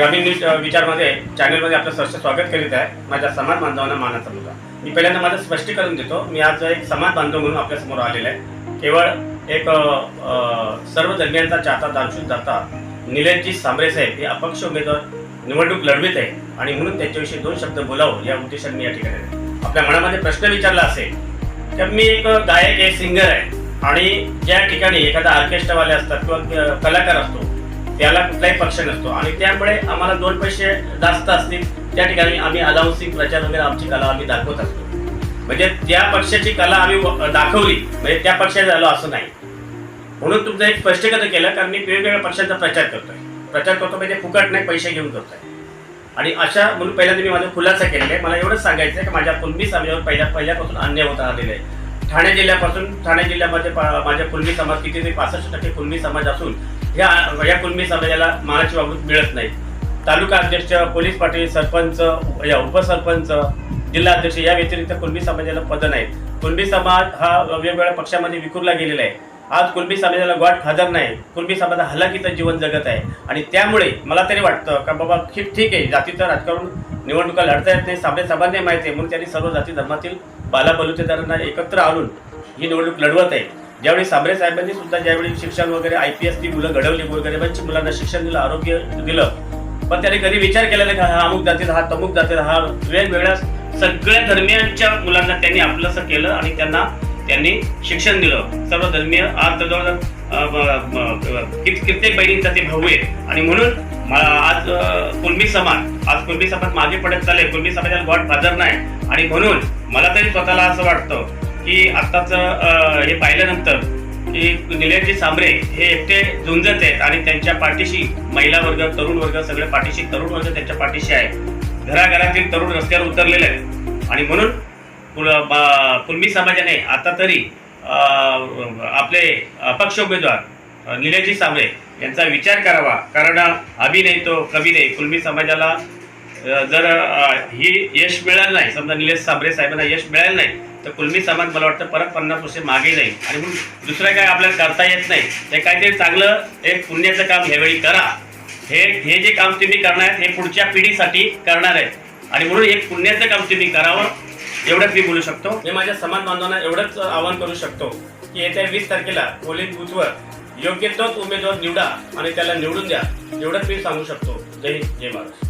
ग्रामीण न्यूज विचारमध्ये चॅनलमध्ये आपलं सहर्ष स्वागत करीत आहे. माझ्या समाज बांधवांना मानाचा मुलगा. मी पहिल्यांदा माझं स्पष्टीकरण देतो. मी आज एक समाज बांधव म्हणून आपल्यासमोर आलेला आहे. केवळ एक सर्व धर्मियांचा चाहता दानशून जाता निलेशजी सांबरे साहेब हे अपक्ष उमेदवार निवडणूक लढवित आहे आणि म्हणून त्यांच्याविषयी दोन शब्द बोलावं या उद्देशाने मी या ठिकाणी आपल्या मनामध्ये प्रश्न विचारला असेल तर मी एक गायक आहे सिंगर आहे. आणि ज्या ठिकाणी एखादा ऑर्केस्ट्रावाले असतात किंवा कलाकार असतो त्याला कुठलाही पक्ष नसतो. आणि त्यामुळे आम्हाला दोन पैसे जास्त असतील त्या ठिकाणी आम्ही अलाउन्सिंग प्रचार वगैरे आमची कला आम्ही दाखवत असतो. म्हणजे त्या पक्षाची कला आम्ही दाखवली म्हणजे त्या पक्षात झालो असं नाही. म्हणून तुमचं एक स्पष्टीकरण केलं कारण मी वेगवेगळ्या पक्षांचा प्रचार करतोय. प्रचार करतो म्हणजे फुकट नाही पैसे घेऊन करतोय. आणि अशा म्हणून पहिल्यांदा मी माझा खुलासा केलेला आहे. मला एवढंच सांगायचं आहे की माझ्या कुणबी समाजावर पहिल्या पहिल्यापासून अन्याय होत आलेला आहे. ठाणे जिल्ह्यापासून ठाणे जिल्ह्यामध्ये माझ्या कुणबी समाज किती ते पासष्ट टक्के कुणबी समाज असून या या कुणबी समाजाला मानाची वागणूक मिळत नाही. तालुका अध्यक्ष पोलीस पाटील सरपंच या उपसरपंच जिल्हा अध्यक्ष या व्यतिरिक्त कुणबी समाजाला पद नाहीत. कुणबी समाज हा वेगवेगळ्या पक्षामध्ये विखुरला गेलेला आहे. आज कुणबी समाजाला गॉड फादर नाही. कुणबी समाज हलाखीचं जीवन जगत आहे. आणि त्यामुळे मला तरी वाटतं का बाबा ठीक ठीक आहे जातीचं राजकारण निवडणुका लढता येत नाही सामने सामान्य माहिती आहे म्हणून त्यांनी सर्व जाती धर्मातील बालाबलुतेदारांना एकत्र आणून ही निवडणूक लढवत आहे. ज्यावेळी साबरे साहेबांनी सुद्धा ज्यावेळी शिक्षण वगैरे आय पी एस ती मुलं घडवली गरिबांची मुलांना शिक्षण दिलं आरोग्य दिलं पण त्याने कधी विचार केला नाही का हा अमुक जातीचा हा तमुक जातीचा हा वेगवेगळ्या सगळ्या धर्मियांच्या मुलांना त्यांनी आपलंसं केलं आणि त्यांना त्यांनी शिक्षण दिलं. सर्व धर्मीय आज जवळजवळ कित्येक बहिणींचा ते भाऊ आहे आणि म्हणून आज अ, कुणबी समाज आज कुणबी समाज मागे पडत चालेल कुणबी समाजाला गॉड फादर नाही. आणि म्हणून मला तरी स्वतःला असं वाटतं की आत्ताच हे पाहिल्यानंतर की निलयजी सांबरे हे एकटे झुंजत आहेत आणि त्यांच्या पाठीशी महिला वर्ग तरुण वर्ग सगळे पाठीशी तरुण वर्ग त्यांच्या पाठीशी आहे घराघरातील तरुण रस्त्यावर उतरलेले आहेत. आणि म्हणून पुल- कुणबी समाजाने आता तरी आपले अपक्ष उमेदवार निलयजी सांबरे यांचा विचार करावा. कारण अभिनय तो कवी नाही. कुणबी समाजाला जर ही यश मिळालं नाही समजा निलेश सांबरे साहेबांना यश मिळालं नाही तर कुलमी समाज मला वाटतं परत पन्नास वर्ष मागे जाईल. आणि म्हणून दुसरं काय आपल्याला करता येत नाही. ते काहीतरी चांगलं एक पुण्याचं काम ह्यावेळी करा. हे हे जे काम तुम्ही करणार आहेत हे पुढच्या पिढीसाठी करणार आहेत. आणि म्हणून एक पुण्याचं काम तुम्ही करावं. एवढंच मी बोलू शकतो. मी माझ्या समाज बांधवांना एवढंच आवाहन करू शकतो की येत्या वीस तारखेला पोलिंग बूथवर योग्य तोच उमेदवार निवडा आणि त्याला निवडून द्या. एवढंच मी सांगू शकतो. जय हिंद जय महाराष्ट्र.